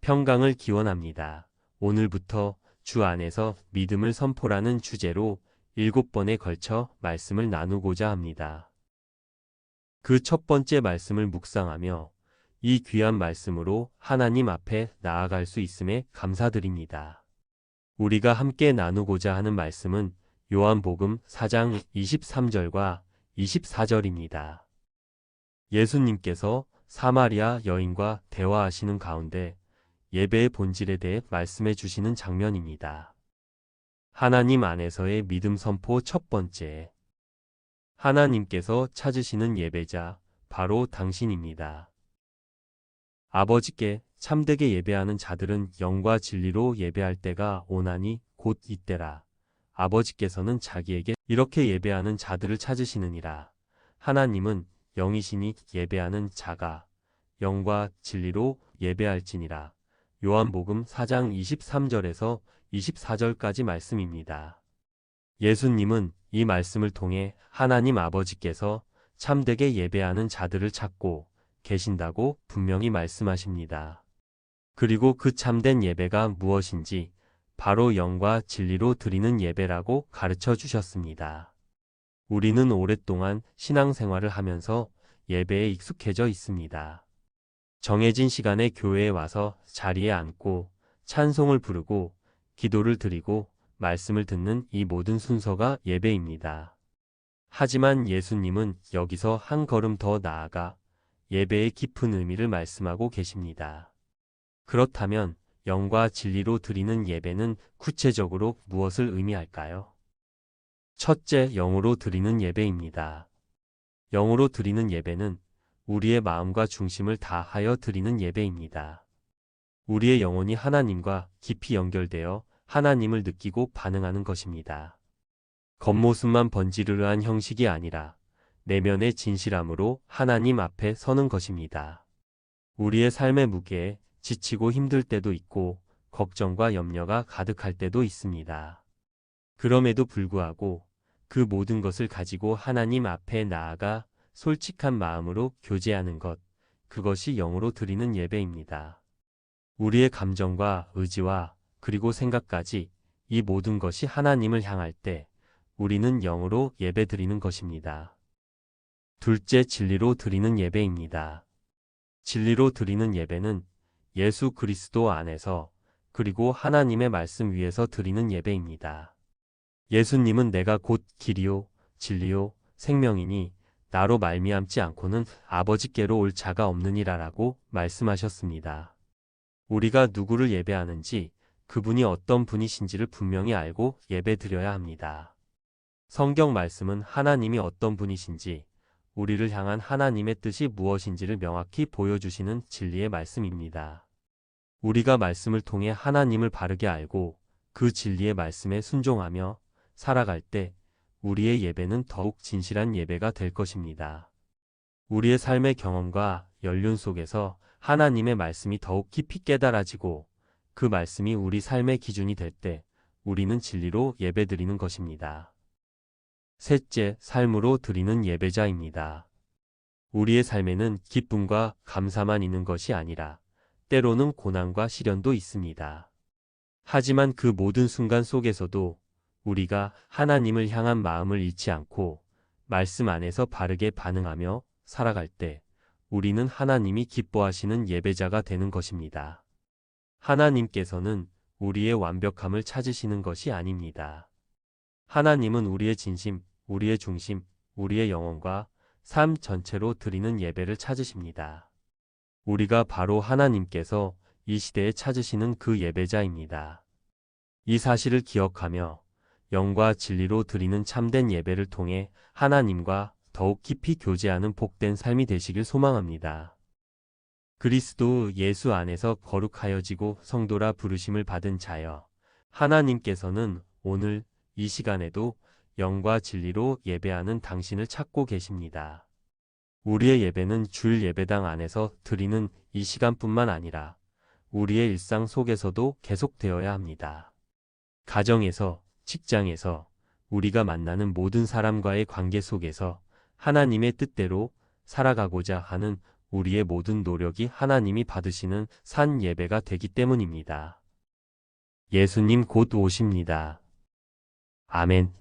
평강을 기원합니다. 오늘부터 주 안에서 믿음을 선포라는 주제로 일곱 번에 걸쳐 말씀을 나누고자 합니다. 그 첫 번째 말씀을 묵상하며 이 귀한 말씀으로 하나님 앞에 나아갈 수 있음에 감사드립니다. 우리가 함께 나누고자 하는 말씀은 요한복음 4장 23절과 24절입니다. 예수님께서 사마리아 여인과 대화하시는 가운데 예배의 본질에 대해 말씀해 주시는 장면입니다. 하나님 안에서의 믿음 선포 첫 번째. 하나님께서 찾으시는 예배자, 바로 당신입니다. 아버지께 참되게 예배하는 자들은 영과 진리로 예배할 때가 오나니 곧 이때라. 아버지께서는 자기에게 이렇게 예배하는 자들을 찾으시느니라. 하나님은 영이시니 예배하는 자가 영과 진리로 예배할지니라. 요한복음 4장 23절에서 24절까지 말씀입니다. 예수님은 이 말씀을 통해 하나님 아버지께서 참되게 예배하는 자들을 찾고 계신다고 분명히 말씀하십니다. 그리고 그 참된 예배가 무엇인지 바로 영과 진리로 드리는 예배라고 가르쳐 주셨습니다. 우리는 오랫동안 신앙생활을 하면서 예배에 익숙해져 있습니다. 정해진 시간에 교회에 와서 자리에 앉고 찬송을 부르고 기도를 드리고 말씀을 듣는 이 모든 순서가 예배입니다. 하지만 예수님은 여기서 한 걸음 더 나아가 예배의 깊은 의미를 말씀하고 계십니다. 그렇다면 영과 진리로 드리는 예배는 구체적으로 무엇을 의미할까요? 첫째, 영으로 드리는 예배입니다. 영으로 드리는 예배는 우리의 마음과 중심을 다하여 드리는 예배입니다. 우리의 영혼이 하나님과 깊이 연결되어 하나님을 느끼고 반응하는 것입니다. 겉모습만 번지르르한 형식이 아니라 내면의 진실함으로 하나님 앞에 서는 것입니다. 우리의 삶의 무게에 지치고 힘들 때도 있고 걱정과 염려가 가득할 때도 있습니다. 그럼에도 불구하고 그 모든 것을 가지고 하나님 앞에 나아가 솔직한 마음으로 교제하는 것, 그것이 영으로 드리는 예배입니다. 우리의 감정과 의지와 그리고 생각까지 이 모든 것이 하나님을 향할 때 우리는 영으로 예배 드리는 것입니다. 둘째 진리로 드리는 예배입니다. 진리로 드리는 예배는 예수 그리스도 안에서 그리고 하나님의 말씀 위에서 드리는 예배입니다. 예수님은 내가 곧 길이요 진리요 생명이니 나로 말미암지 않고는 아버지께로 올 자가 없느니라라고 말씀하셨습니다. 우리가 누구를 예배하는지 그분이 어떤 분이신지를 분명히 알고 예배 드려야 합니다. 성경 말씀은 하나님이 어떤 분이신지 우리를 향한 하나님의 뜻이 무엇인지를 명확히 보여주시는 진리의 말씀입니다. 우리가 말씀을 통해 하나님을 바르게 알고 그 진리의 말씀에 순종하며 살아갈 때 우리의 예배는 더욱 진실한 예배가 될 것입니다. 우리의 삶의 경험과 연륜 속에서 하나님의 말씀이 더욱 깊이 깨달아지고 그 말씀이 우리 삶의 기준이 될 때 우리는 진리로 예배드리는 것입니다. 셋째, 삶으로 드리는 예배자입니다. 우리의 삶에는 기쁨과 감사만 있는 것이 아니라 때로는 고난과 시련도 있습니다. 하지만 그 모든 순간 속에서도 우리가 하나님을 향한 마음을 잃지 않고 말씀 안에서 바르게 반응하며 살아갈 때 우리는 하나님이 기뻐하시는 예배자가 되는 것입니다. 하나님께서는 우리의 완벽함을 찾으시는 것이 아닙니다. 하나님은 우리의 진심, 우리의 중심, 우리의 영혼과 삶 전체로 드리는 예배를 찾으십니다. 우리가 바로 하나님께서 이 시대에 찾으시는 그 예배자입니다. 이 사실을 기억하며 영과 진리로 드리는 참된 예배를 통해 하나님과 더욱 깊이 교제하는 복된 삶이 되시길 소망합니다. 그리스도 예수 안에서 거룩하여지고 성도라 부르심을 받은 자여. 하나님께서는 오늘 이 시간에도 영과 진리로 예배하는 당신을 찾고 계십니다. 우리의 예배는 주일 예배당 안에서 드리는 이 시간뿐만 아니라 우리의 일상 속에서도 계속되어야 합니다. 가정에서, 직장에서, 우리가 만나는 모든 사람과의 관계 속에서 하나님의 뜻대로 살아가고자 하는 우리의 모든 노력이 하나님이 받으시는 산 예배가 되기 때문입니다. 예수님 곧 오십니다. 아멘.